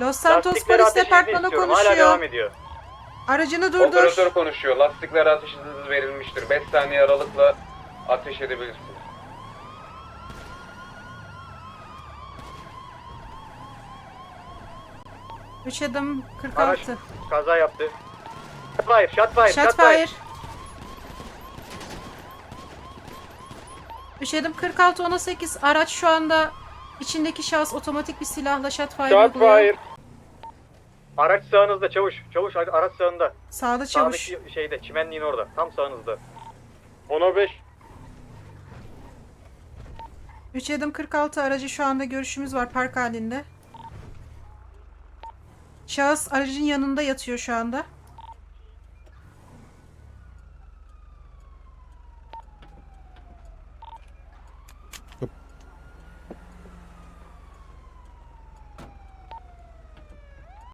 Los Santos Lastikleri Polis ateş izni Departmanı istiyorum. Hala konuşuyor. devam ediyor. Aracını durdur. Operatör konuşuyor. Lastiklere ateş izniniz verilmiştir. 5 saniye aralıkla ateş edebilirsiniz. Üç adım Araç 46. kaza yaptı. Shot fire, shot fire, Shot fire. 3 adım 46 18 araç şu anda içindeki şahıs otomatik bir silahla shot fire uyguluyor. Araç sağınızda çavuş. Çavuş araç sağında. Sağda çavuş. Sağdaki şeyde çimenliğin orada. Tam sağınızda. 10-15. 3 adım 46 aracı şu anda görüşümüz var park halinde. Şahıs aracın yanında yatıyor şu anda.